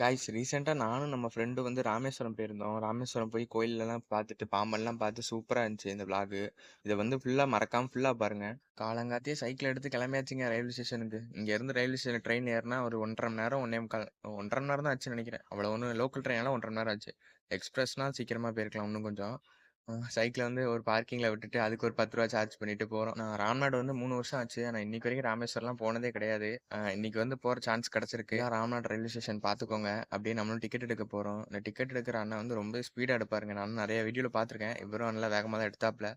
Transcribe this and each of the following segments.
Guys ரீசெண்டாக நானும் நம்ம ஃப்ரெண்டு வந்து ராமேஸ்வரம் போயிருந்தோம். ராமேஸ்வரம் போய் கோயில்லலாம் பார்த்துட்டு, பாம்பெல்லாம் பார்த்து சூப்பராக இருந்துச்சு இந்த விளாகு. இதை வந்து ஃபுல்லாக மறக்காமல் ஃபுல்லாக பாருங்க. காலங்காத்தாயே சைக்கிள் எடுத்து கிளம்பியாச்சுங்க ரயில்வே ஸ்டேஷனுக்கு. இங்கேருந்து ரயில்வே ஸ்டேஷன் ட்ரெயின் ஏறினா ஒரு 1 1/2 மணி நேரம், 1 1/4 1 1/2 மணி நேரம் தான் ஆச்சுன்னு நினைக்கிறேன் அவ்வளோ ஒன்று லோக்கல் ட்ரெயினெல்லாம் ஒன்றரை மணி நேரம் ஆச்சு. எக்ஸ்பிரஸ்னால் சீக்கிரமாக போயிருக்கலாம் இன்னும் கொஞ்சம். சைக்கிளை வந்து ஒரு பார்க்கிங்கில் விட்டுட்டு, அதுக்கு ஒரு பத்து ரூபா சார்ஜ் பண்ணிட்டு போகிறோம் நான் ராம்நாடு வந்து மூணு வருஷம் ஆச்சு. ஆனால் இன்னைக்கு வரைக்கும் ராமேஸ்வரம்லாம் போனதே கிடையாது. இன்னைக்கு வந்து போகிற சான்ஸ் கிடச்சிருக்கு ராம்நாடு ரயில்வே ஸ்டேஷன் பார்த்துக்கோங்க. அப்படியே நம்மளும் டிக்கெட் எடுக்க போகிறோம் இந்த டிக்கெட் எடுக்கிற அண்ணன் வந்து ரொம்ப ஸ்பீடாக எடுப்பாருங்க. நானும் நிறைய வீடியோவில் பார்த்துருக்கேன். இவரும் நல்லா வேகமாக தான் எடுத்தாப்ல.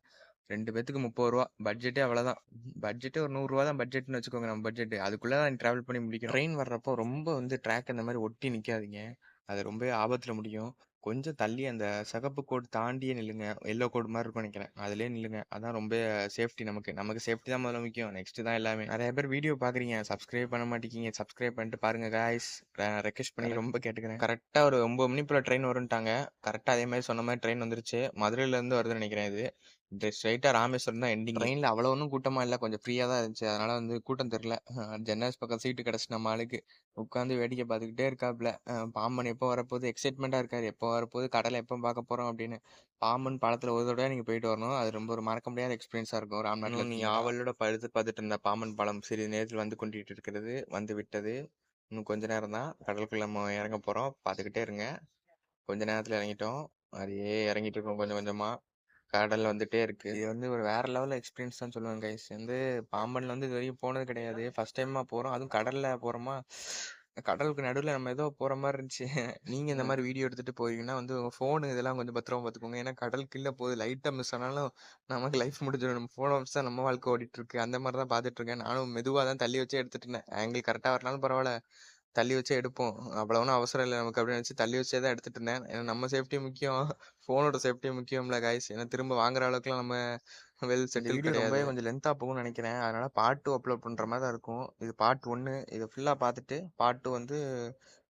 ரெண்டு பேத்துக்கு முப்பது ரூபா பட்ஜெட்டே அவ்வளோதான். பட்ஜெட்டே ஒரு நூறுரூவா தான் பட்ஜெட்னு வச்சுக்கோங்க நம்ம பட்ஜெட். அதுக்குள்ளே தான் டிராவல் பண்ணி முடிக்கணும். ட்ரெயின் வர்றப்போ ரொம்ப வந்து ட்ராக் அந்த மாதிரி ஒட்டி நிற்காதீங்க அது ரொம்பவே ஆபத்தில் முடியும். கொஞ்சம் தள்ளி அந்த சிகப்பு கோடு தாண்டியே நில்லுங்க. எல்லோ கோடு மாரி இருக்கும்னு நெனைக்கிறேன். அதிலேயே நில்லுங்க. அதான் ரொம்ப சேஃப்டி நமக்கு. நமக்கு சேஃப்டி தான் முதல்ல முக்கியம். நெக்ஸ்ட் தான் எல்லாமே. நெறைய பேர் வீடியோ பார்க்குறீங்க. சப்ஸ்கிரைப் பண்ண மாட்டேங்கிறீங்க. சப்ஸ்கிரைப் பண்ணிட்டு பாருங்க காய்ஸ். ரெக்வெஸ்ட் பண்ணி ரொம்ப கேட்டுக்கிறேன். கரெக்ட்டா ஒரு 9 மணி போல ட்ரெயின் வரும்ட்டாங்க. கரெக்ட்டா அதே மாரி சொன்ன மாரி ட்ரெயின் வந்துருச்சு. மதுரையிலேருந்து வருதுன்னு நெனைக்கிறேன் இது. இது ஸ்ட்ரெய்ட்டா ராமேஸ்வரம் தான் எண்டிங். ட்ரெயின்ல அவ்வளோ ஒண்ணும் கூட்டமா இல்ல. கொஞ்சம் ஃப்ரீயா தான் இருந்துச்சு. அதனால வந்து கூட்டம் தெரியல. ஜன்னல்ஸ் பக்கம் சீட்டு கிடைச்சுச்சு நம்ம ஆளுக்கு. உட்காந்து வேடிக்கை பார்த்துக்கிட்டே இருக்காப்ல. பாம்பன் எப்போ வரப்போகுது எக்ஸைட்மெண்ட்டா இருக்காரு. எப்போ வரப்போகுது, கடல எப்போ பார்க்க போறோம் அப்படின்னு. பாம்பன் பாலத்துல ஒரு தடவையா நீங்க போயிட்டு வரணும். அது ரொம்ப ஒரு மறக்க முடியாத எக்ஸ்பீரியன்ஸா இருக்கும் ராம்நாட்ல. நீங்க ஆவலோட படுத்து பார்த்துட்டு இருந்த பாம்பன் பாலம் சிறிது நேரத்தில் வந்து கொண்டிட்டு இருக்கிறது. வந்து விட்டது. இன்னும் கொஞ்ச நேரம் தான். கடலுக்குள்ள நம்ம இறங்க போறோம். பார்த்துக்கிட்டே இருங்க. கொஞ்ச நேரத்துல இறங்கிட்டோம். அப்படியே இறங்கிட்டு இருக்கோம் கொஞ்சம் கொஞ்சமா. கடல் வந்துட்டே இருக்கு. இது வந்து ஒரு வேற லெவல் எக்ஸ்பீரியன்ஸ் தான் சொல்லுவேன் கைஸ். வந்து பாம்பன்ல வந்து இதுவரைக்கும் போனது கிடையாது. ஃபர்ஸ்ட் டைமா போறோம். அதுவும் கடல்ல போறோமா, கடலுக்கு நடுவுல நம்ம ஏதோ போற மாரி இருந்துச்சு. நீங்க இந்த மாரி வீடியோ எடுத்துட்டு போறீங்கன்னா வந்து உங்க ஃபோனு இதெல்லாம் கொஞ்சம் பத்திரமா பார்த்துக்கோங்க. ஏன்னா கடல் கீழ போகுது. லைட்டா மிஸ் ஆனாலும் நமக்கு லைஃப் முடிஞ்சிரும். நம்ம ஃபோன வச்சு தான் நம்ம வாழ்க்கை ஓடிட்டு இருக்கு. அந்த மாரி தான் பார்த்துட்டு இருக்கேன். நானும் மெதுவா தான் தள்ளி வச்சே எடுத்துட்டு இருந்தேன். ஆங்கிள் கரெக்ட்டா வரனாலும் பரவால்ல. தள்ளி வச்சே எடுப்போம். அவ்வளோ ஒண்ணும் அவசரம் இல்ல நமக்கு அப்படின்னு நினைச்சு தள்ளி வச்சே தான் எடுத்துட்டு இருந்தேன். ஏன்னா நம்ம சேஃப்டி முக்கியம். ஃபோனோட சேஃப்டி முக்கியம்ல காய்ஸ். ஏன்னா திரும்ப வாங்குற அளவுக்குலாம் நம்ம வெல் செட்டில் ரொம்பவே கொஞ்சம் லென்த்தா போகும்னு நெனைக்கிறேன். அதனால பார்ட் 2 அப்லோட் பண்ற மாரி தான் இருக்கும். இது பார்ட் 1 இத ஃபுல்லா பார்த்துட்டு, பார்ட் 2 வந்து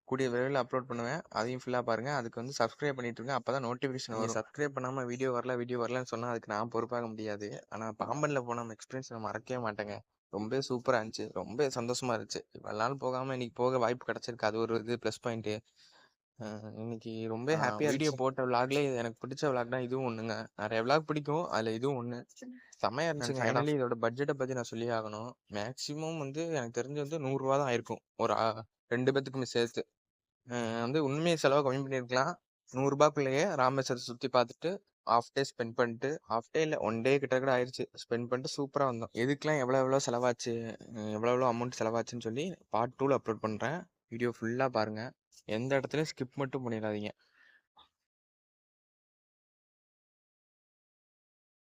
கூடிய விரைவில அப்லோட் பண்ணுவேன். அதையும் ஃபுல்லா பாருங்க. அதுக்கு வந்து சப்ஸ்கிரைப் பண்ணிட்டுருங்க. அப்பதான் நோட்டிஃபிகேஷன் வரும். சப்ஸ்கிரைப் பண்ணாம வீடியோ வரல, வீடியோ வரலன்னு சொன்னா அதுக்கு நான் பொறுப்பாக முடியாது. ஆனா பாம்பன்ல போன நம்ம எக்ஸ்பீரியன்ஸ் நான் மறக்கவே மாட்டேங்க. ரொம்பவே சூப்பரா இருந்துச்சு. ரொம்ப சந்தோஷமா இருந்துச்சு. இவ்வளவு நாள் போகாம இன்னைக்கு போக வாய்ப்பு கிடைச்சிருக்கு. அது ஒரு இது ப்ளஸ் பாயிண்ட்டு. இன்னைக்கு ரொம்ப ஹேப்பியா வீடியோ போட்ட விளாக்லயே எனக்கு பிடிச்ச விளாக்னா இதுவும் ஒண்ணுங்க. நெறைய விளாக் பிடிக்கும். அதுல இதுவும் ஒண்ணு. செம்மையா இருந்துச்சுங்க. ஃபைனலி இதோட பட்ஜெட்ட பத்தி நான் சொல்லியே ஆகணும். மேக்ஸிமம் வந்து எனக்கு தெரிஞ்சு வந்து. 100 தான் ஆயிருக்கும். ஒரு 2 பேத்துக்குமே சேர்த்து. வந்து உண்மைய செலவ கம்மி பண்ணியிருக்கலாம். ரூ. 100க்குள்ளேயே ராமேஸ்வரத்த சுத்தி பார்த்துட்டு, ஹாஃப் டே ஸ்பெண்ட் பண்ணிட்டு, ஹாஃப் டே இல்லை ஒன் டே கிட்ட கூட ஆயிடுச்சு ஸ்பெண்ட் பண்ணிட்டு சூப்பராக வந்தோம். எதுக்கெல்லாம் எவ்வளோ எவ்வளோ செலவாச்சு, எவ்வளோ எவ்வளோ அமௌண்ட் செலவாச்சுன்னு சொல்லி பார்ட் டூவில் அப்லோட் பண்ணுறேன் வீடியோ ஃபுல்லாக பாருங்கள் எந்த இடத்துலையும் ஸ்கிப் மட்டும் பண்ணிடாதீங்க.